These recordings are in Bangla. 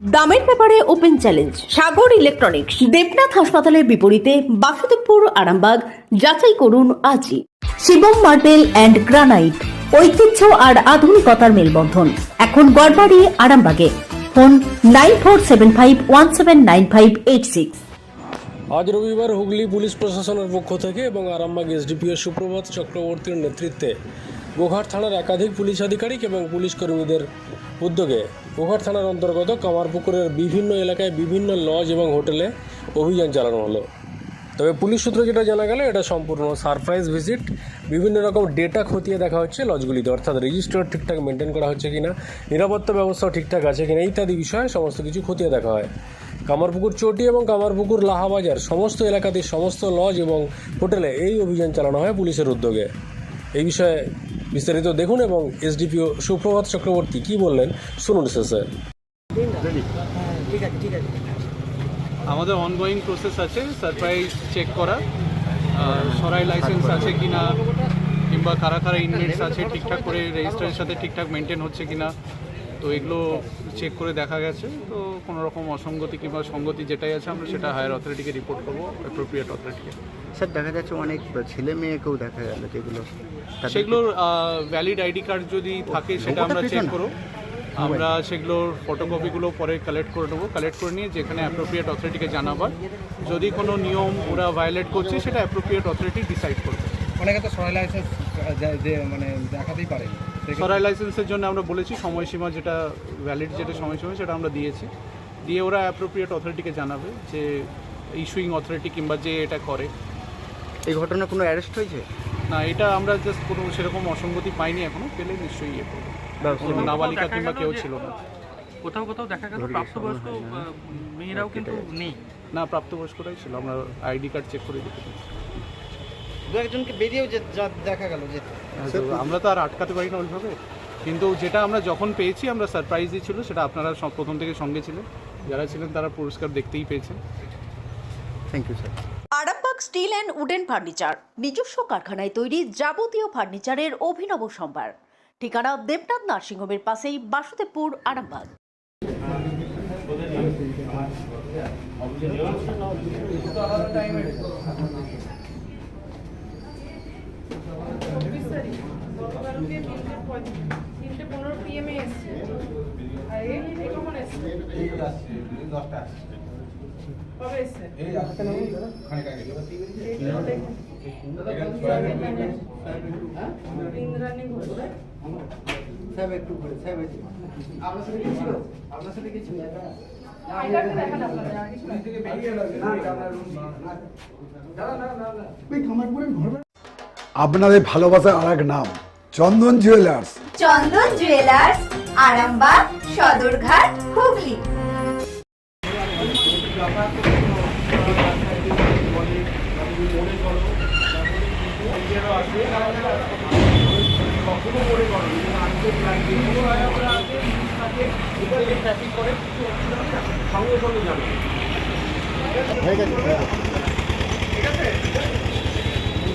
দামের ব্যাপারে open challenge, Sagar electronics, Debnath হাসপাতালের বিপরীতে বাসুদেবপুর, আরামবাগ, যাচাই করুন আজই। শিবম মার্বেল অ্যান্ড গ্রানাইট, ঐতিহ্য আর আধুনিকতার মেলবন্ধন। এখন গড়বাড়ি, আরামবাগে। Phone nine four seven five one seven nine five eight six. আজ রবিবার হুগলি পুলিশ প্রশাসনের পক্ষ থেকে এবং আরামবাগ এসডিপিও সুপ্রভাত চক্রবর্তীর নেতৃত্বে গোঘাট থানার একাধিক পুলিশ আধিকারিক এবং পুলিশ কর্মীদের উদ্যোগে গোঘাট থানার অন্তর্গত কামারপুকুরের বিভিন্ন এলাকায় বিভিন্ন লজ এবং হোটেলে অভিযান চালানো হলো। তবে পুলিশ সূত্র যেটা জানা গেল, এটা সম্পূর্ণ সারপ্রাইজ ভিজিট। বিভিন্ন রকম ডেটা খতিয়ে দেখা হচ্ছে লজগুলিতে। অর্থাৎ রেজিস্টার ঠিকঠাক মেনটেন করা হচ্ছে কিনা, নিরাপত্তা ব্যবস্থাও ঠিকঠাক আছে কিনা, ইত্যাদি বিষয়ে সমস্ত কিছু খতিয়ে দেখা হয়। কামারপুকুর চটি এবং কামারপুকুর লাহাবাজার সমস্ত এলাকাতে সমস্ত লজ এবং হোটেলে এই অভিযান চালানো হয় পুলিশের উদ্যোগে। এই বিষয়ে বিস্তারিত দেখুন এবং এসডিপিও সুপ্রভাত চক্রবর্তী কি বললেন শুনুন শেষে আমাদের অনগোয়িং প্রসেস আছে সারপ্রাইজ চেক করা। আর সরাই লাইসেন্স আছে কি না কিংবা কারা কারা ইনভেন্টস আছে ঠিকঠাক করে রেজিস্টারের সাথে ঠিকঠাক মেনটেন হচ্ছে কি না তো এগুলো চেক করে দেখা গেছে। তো কোনো রকম অসঙ্গতি কিংবা সঙ্গতি যেটাই আছে আমরা সেটা হায়ার অথরিটিকে রিপোর্ট করব অ্যাপ্রোপ্রিয়েট অথরিটিকে স্যার দেখা যাচ্ছে অনেক ছেলে মেয়েকেও দেখা গেল যেগুলো সেগুলোর ভ্যালিড আইডি কার্ড যদি থাকে সেটা আমরা চেক করো আমরা সেগুলোর ফটোকপিগুলো পরে কালেক্ট করে নেব। কালেক্ট করে নিয়ে যেখানে অ্যাপ্রোপ্রিয়েট অথরিটিকে জানাবার। যদি কোনো নিয়ম ওরা ভায়োলেট করছে সেটা অ্যাপ্রোপ্রিয়েট অথরিটি ডিসাইড করবে। অনেকে তো সরাই লাইসেন্স মানে দেখাতেই পারে সরাই লাইসেন্সের জন্য আমরা বলেছি সময়সীমা যেটা ভ্যালিড যেটা সময়সীমা সেটা আমরা দিয়েছি। দিয়ে ওরা অ্যাপ্রোপ্রিয়েট অথরিটিকে জানাবে যে ইস্যুইং অথরিটি কিংবা যে এটা করে। এই ঘটনা কোনো অ্যারেস্ট হয়েছে? না এটা আমরা জাস্ট কোনো সেরকম অসঙ্গতি পাইনি এখনও পেলে নিশ্চয়ই ইয়ে করব। কোনো নাবালিকা কিংবা কেউ ছিল না। কোথাও কোথাও দেখা গেল প্রাপ্তবয়স্ক মেয়েরাও কিন্তু নেই। না প্রাপ্তবয়স্করাই ছিল। আমরা আইডি কার্ড চেক করে দেখেছি। দু একজনকে বেরিয়েও যে দেখা গেল যে আমরা তো আর আটকাতে পারি না ওইভাবে। কিন্তু যেটা আমরা যখন পেয়েছি আমরা সারপ্রাইজই ছিল সেটা আপনারা সব প্রথম থেকে সঙ্গে ছিলেন। যারা ছিলেন তারা পুরস্কার দেখতেই পেয়েছেন। Thank you sir Arambagh steel and wooden furniture নিজস্ব কারখানায় তৈরি যাবতীয় ফার্নিচারের অভিনব সম্ভার। ঠিকানা দেবনাথ নার্সিংহোমের পাশেই বাসুদেবপুর আরামবাগ। তিনটে পনেরো পিএমে এসছে। আর এই কখন এসছে? কবে এসছে? না। আপনাদের ভালোবাসার আর এক নাম। Chandan jewellers Chandan jewellers Arambagh Sadarghat Hooghly.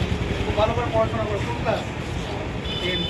Class ভালো করে পড়াশোনা করো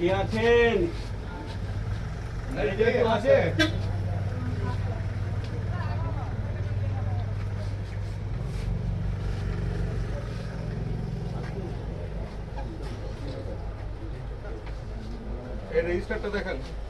কে আছেন আছে এই রেজিস্টারটা দেখান এখন কতজন আছে